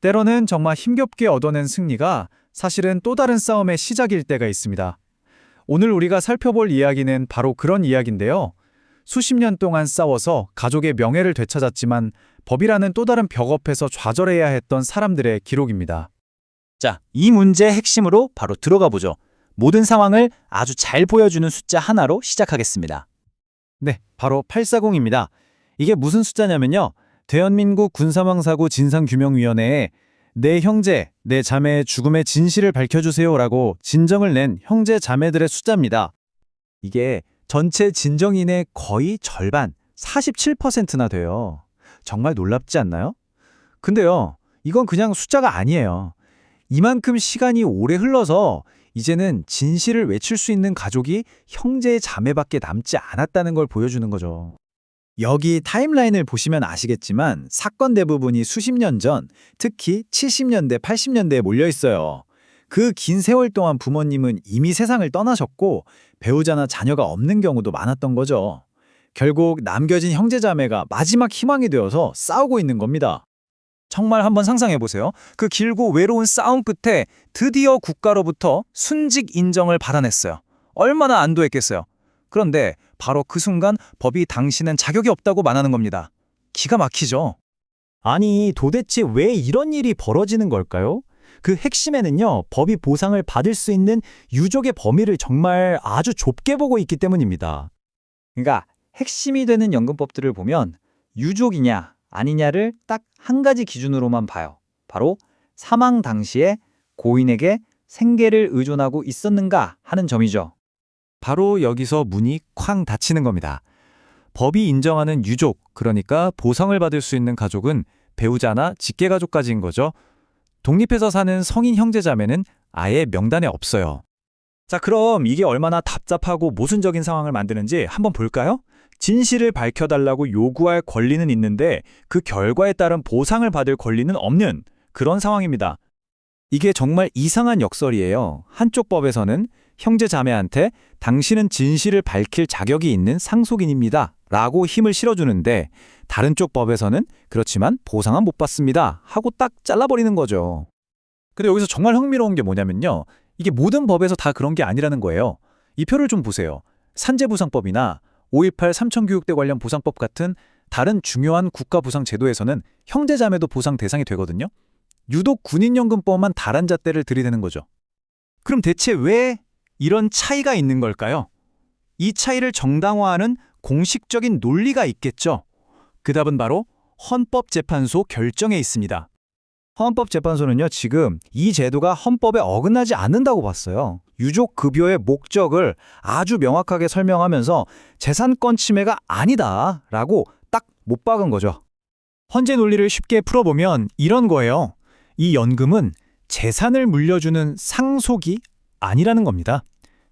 때로는 정말 힘겹게 얻어낸 승리가 사실은 또 다른 싸움의 시작일 때가 있습니다. 오늘 우리가 살펴볼 이야기는 바로 그런 이야기인데요. 수십 년 동안 싸워서 가족의 명예를 되찾았지만 법이라는 또 다른 벽 앞에서 좌절해야 했던 사람들의 기록입니다. 자, 이 문제의 핵심으로 바로 들어가 보죠. 모든 상황을 아주 잘 보여주는 숫자 하나로 시작하겠습니다. 네, 바로 840입니다. 이게 무슨 숫자냐면요. 대한민국 군사망사고 진상규명위원회에 내 형제, 내 자매의 죽음의 진실을 밝혀주세요라고 진정을 낸 형제 자매들의 숫자입니다. 이게 전체 진정인의 거의 절반, 47%나 돼요. 정말 놀랍지 않나요? 근데요, 이건 그냥 숫자가 아니에요. 이만큼 시간이 오래 흘러서 이제는 진실을 외칠 수 있는 가족이 형제 자매밖에 남지 않았다는 걸 보여주는 거죠. 여기 타임라인을 보시면 아시겠지만 사건 대부분이 수십 년 전, 특히 70년대, 80년대에 몰려 있어요. 그 긴 세월 동안 부모님은 이미 세상을 떠나셨고 배우자나 자녀가 없는 경우도 많았던 거죠. 결국 남겨진 형제자매가 마지막 희망이 되어서 싸우고 있는 겁니다. 정말 한번 상상해 보세요. 그 길고 외로운 싸움 끝에 드디어 국가로부터 순직 인정을 받아냈어요. 얼마나 안도했겠어요. 그런데 바로 그 순간 법이 당신은 자격이 없다고 말하는 겁니다. 기가 막히죠. 아니, 도대체 왜 이런 일이 벌어지는 걸까요? 그 핵심에는요, 법이 보상을 받을 수 있는 유족의 범위를 정말 아주 좁게 보고 있기 때문입니다. 그러니까 핵심이 되는 연금법들을 보면 유족이냐 아니냐를 딱 한 가지 기준으로만 봐요. 바로 사망 당시에 고인에게 생계를 의존하고 있었는가 하는 점이죠. 바로 여기서 문이 쾅 닫히는 겁니다. 법이 인정하는 유족, 그러니까 보상을 받을 수 있는 가족은 배우자나 직계가족까지인 거죠. 독립해서 사는 성인 형제자매는 아예 명단에 없어요. 자, 그럼 이게 얼마나 답답하고 모순적인 상황을 만드는지 한번 볼까요? 진실을 밝혀달라고 요구할 권리는 있는데 그 결과에 따른 보상을 받을 권리는 없는 그런 상황입니다. 이게 정말 이상한 역설이에요. 한쪽 법에서는 형제 자매한테 당신은 진실을 밝힐 자격이 있는 상속인입니다. 라고 힘을 실어주는데 다른 쪽 법에서는 그렇지만 보상은 못 받습니다. 하고 딱 잘라버리는 거죠. 근데 여기서 정말 흥미로운 게 뭐냐면요. 이게 모든 법에서 다 그런 게 아니라는 거예요. 이 표를 좀 보세요. 산재보상법이나 5.18 삼천교육대 관련 보상법 같은 다른 중요한 국가보상 제도에서는 형제자매도 보상 대상이 되거든요. 유독 군인연금법만 다른 잣대를 들이대는 거죠. 그럼 대체 왜 이런 차이가 있는 걸까요? 이 차이를 정당화하는 공식적인 논리가 있겠죠. 그 답은 바로 헌법재판소 결정에 있습니다. 헌법재판소는요, 지금 이 제도가 헌법에 어긋나지 않는다고 봤어요. 유족 급여의 목적을 아주 명확하게 설명하면서 재산권 침해가 아니다라고 딱 못 박은 거죠. 헌재 논리를 쉽게 풀어보면 이런 거예요. 이 연금은 재산을 물려주는 상속이 아니라는 겁니다.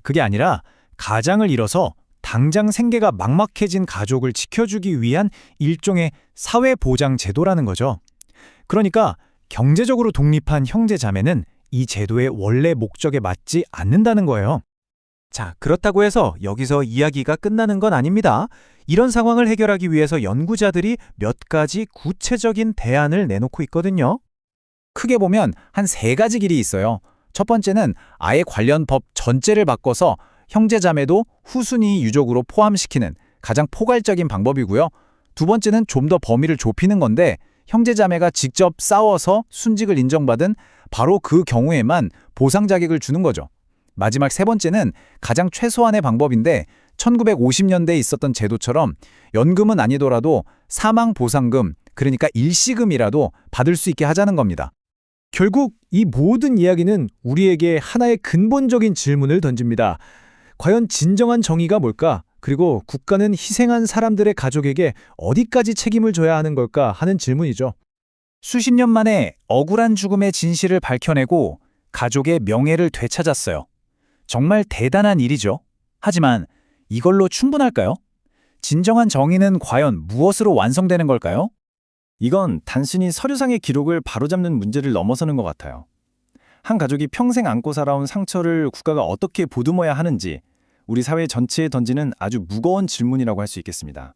그게 아니라 가장을 잃어서 당장 생계가 막막해진 가족을 지켜주기 위한 일종의 사회보장 제도라는 거죠. 그러니까 경제적으로 독립한 형제 자매는 이 제도의 원래 목적에 맞지 않는다는 거예요. 자, 그렇다고 해서 여기서 이야기가 끝나는 건 아닙니다. 이런 상황을 해결하기 위해서 연구자들이 몇 가지 구체적인 대안을 내놓고 있거든요. 크게 보면 한 세 가지 길이 있어요. 첫 번째는 아예 관련 법 전체를 바꿔서 형제자매도 후순위 유족으로 포함시키는 가장 포괄적인 방법이고요. 두 번째는 좀 더 범위를 좁히는 건데 형제자매가 직접 싸워서 순직을 인정받은 바로 그 경우에만 보상 자격을 주는 거죠. 마지막 세 번째는 가장 최소한의 방법인데 1950년대에 있었던 제도처럼 연금은 아니더라도 사망 보상금, 그러니까 일시금이라도 받을 수 있게 하자는 겁니다. 결국 이 모든 이야기는 우리에게 하나의 근본적인 질문을 던집니다. 과연 진정한 정의가 뭘까? 그리고 국가는 희생한 사람들의 가족에게 어디까지 책임을 져야 하는 걸까 하는 질문이죠. 수십 년 만에 억울한 죽음의 진실을 밝혀내고 가족의 명예를 되찾았어요. 정말 대단한 일이죠. 하지만 이걸로 충분할까요? 진정한 정의는 과연 무엇으로 완성되는 걸까요? 이건 단순히 서류상의 기록을 바로잡는 문제를 넘어서는 것 같아요. 한 가족이 평생 안고 살아온 상처를 국가가 어떻게 보듬어야 하는지 우리 사회 전체에 던지는 아주 무거운 질문이라고 할 수 있겠습니다.